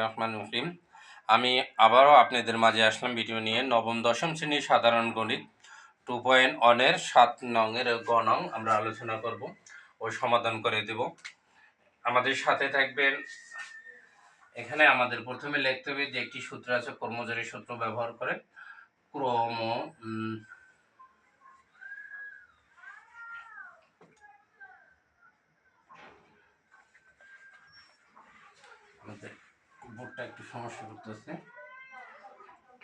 রহমান রহিম। আমি আবারও আপনাদের মাঝে আসলাম ভিডিও নিয়ে। নবম, দশম শ্রেণির সাধারণ গণিত টু পয়েন্ট ওয়ানের সাত নংয়ের গ নং আমরা আলোচনা করব ও সমাধান করে দেব। আমাদের সাথে থাকবেন, এখানে আমাদের প্রথমে লিখতে হবে যে একটি সূত্র আছে, কর্মচারী সূত্র ব্যবহার করে ক্রম একটু সমস্যা করতেছে।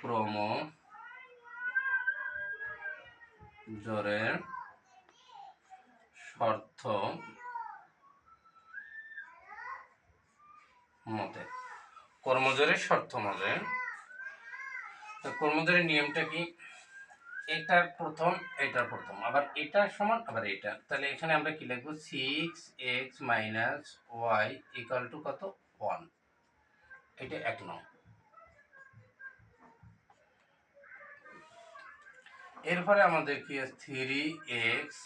ক্রম জোরের শর্ত মতে। কর্মজোরের শর্ত মতে। কর্মজোরের নিয়মটা কি? এটার প্রথম এটার প্রথম। আবার এটা সমান, আবার এটা। তাহলে এখানে আমরা কি লিখব? Six X minus Y equal to কত? ওয়ান এটা এক নং। এরপরে আমাদের কি three X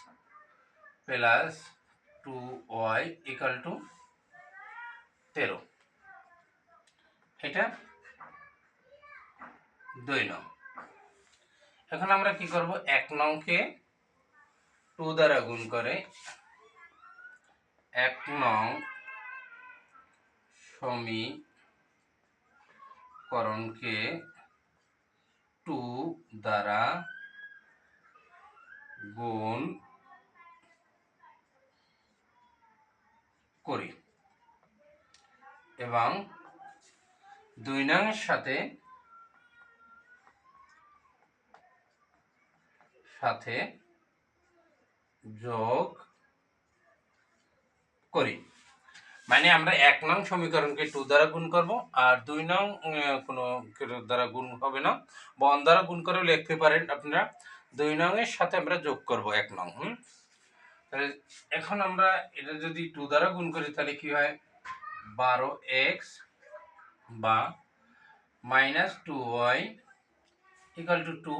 plus two Y equal to তেরো। এটা দুই নং। এখন আমরা কি করব? এক নংকে টু দ্বারা গুণ করে এক নং সমীকরণকে টু দ্বারা গুণ করি। এবং দুই নংয়ের সাথে সাথে যোগ করি। মানে আমরা এক নং সমীকরণকে টু দ্বারা গুণ করব, আর দুই নং কোনো দ্বারা গুণ হবে না। বন দ্বারা গুণ করেও লিখতে পারেন আপনারা, দুই নং এর সাথে আমরা যোগ করব এক নং, হুম? তাহলে এখন আমরা এটা যদি টু দ্বারা গুণ করি, তাহলে কি হয়? বারো এক্স বা minus two Y equal to two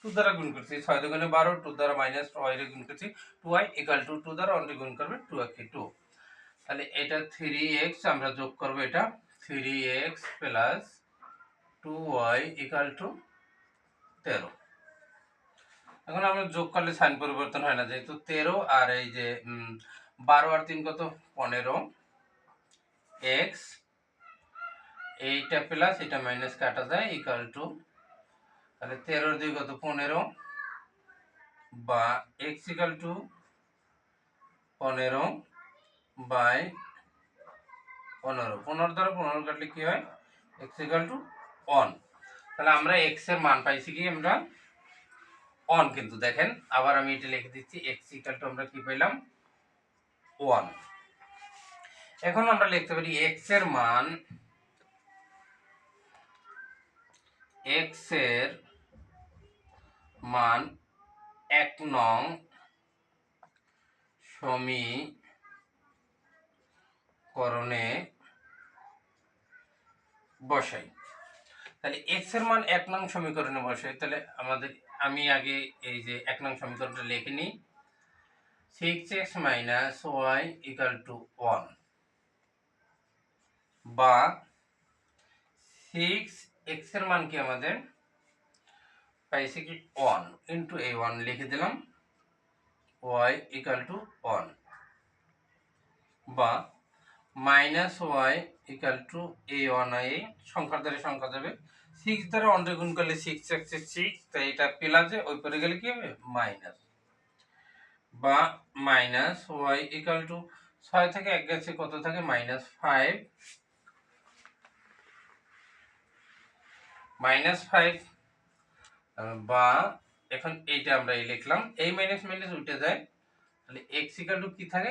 two দ্বারা গুণ করছি, ছয় দুগুণে বারো টু দ্বারা মাইনাস ওয়াই গুণ করছি। Two Y equal to two দ্বারা অনলি গুণ করবে টু একে টু তাহলে এটা থ্রি এক্স আমরা যোগ করব এটা three X plus two Y equal to তেরো। এখন আমরা যোগ করলে সাইন পরিবর্তন হয় না, যেহেতু তেরো আর এই যে বারো আর তিন কত? পনেরো। এক্স এইটা প্লাস এটা মাইনাস কাটা যায় ইকাল টু তাহলে তেরোর দুই কত? পনেরো। বা এক্স ইকাল টু পনেরো। বাই পনেরো। পনেরো দ্বারা পনেরো কাটলে কি হয়? এক্স ইকাল টু অন তাহলে আমরা এক্সের মান পাইছি কি আমরা? অন কিন্তু দেখেন, আবার আমি এটা লিখে দিচ্ছি এক্স ইকাল টু আমরা কি পেলাম ওয়ান এখন আমরা লিখতে পারি এক্সের মান এক্সের মান এক নং সমীকরণে বসাই। তাহলে এক্সের মান এক নং সমীকরণে বসাই। তাহলে আমাদের, আমি আগে এই যে এক নং সমীকরণটা লিখে নিই। Six X minus Y equal to one বা সিক্স এক্সের মান কি আমাদের? পাইছি কি ওয়ান ইন্টু এ ওয়ান লিখে দিলাম। ওয়াই ইকাল টু ওয়ান বা মাইনাস ওয়াই ইকাল টু এ ওয়ান আই সংখ্যার দ্বারা সংখ্যা যাবে সিক্স দ্বারা ওয়ান গুণ করলে সিক্স এক্স সিক্স তাই এটা প্লাসে ওই পরে গেলে কি হবে? মাইনাস বা মাইনাস ওয়াই ইকাল টু ছয় থেকে এক গেছে, কত থাকে? মাইনাস ফাইভ মাইনাস ফাইভ বা এখন এইটা আমরা লিখলাম, এই মাইনাস মাইনাস উঠে যায়, তাহলে এক্স ইকাল টু কি থাকে?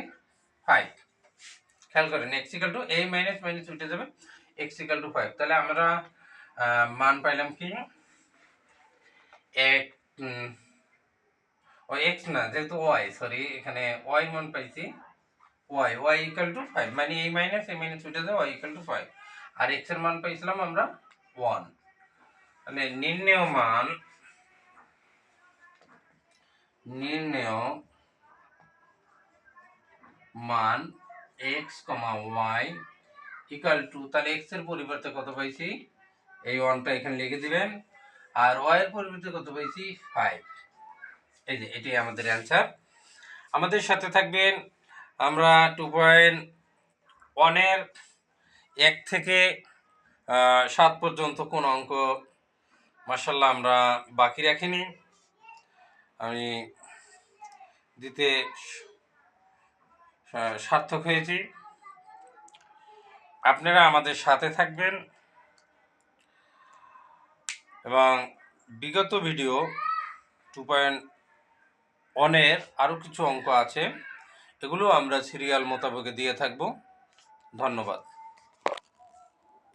ফাইভ খেয়াল করেন এক্স ইকাল টু এই মাইনাস মাইনাস উঠে যাবে এক্স ইকাল টু ফাইভ তাহলে আমরা আহ, মান পাইলাম কি এক উম, ও এক্স না যেহেতু ওয়াই সরি এখানে ওয়াই মান পাইছি Y Y equal to five মানে এই মাইনাস এই মাইনাস উঠে যায় ওয়াই ইকাল টু ফাইভ আর এক্সের মান পাইছিলাম আমরা ওয়ান তাহলে নির্ণেয় মান নির্ণেয় মান X comma Y equal to তাহলে এক্সের পরিবর্তে কত পাইছি? এই ওয়ানটা এখানে লিখে দিবেন। আর ওয়াই এর পরিবর্তে কত পাইছি? ফাইভ এই যে, এটাই আমাদের অ্যান্সার আমাদের সাথে থাকবেন আমরা টু পয়েন্ট ওয়ানের এক থেকে সাত পর্যন্ত কোন অঙ্ক। মার্শাল্লাহ আমরা বাকি রাখিনি। আমি দিতে সার্থক হয়েছি। আপনারা আমাদের সাথে থাকবেন। এবং বিগত ভিডিও টু পয়েন্ট অনের আরও কিছু অঙ্ক আছে, এগুলো আমরা সিরিয়াল মোতাবেকে দিয়ে থাকব। ধন্যবাদ।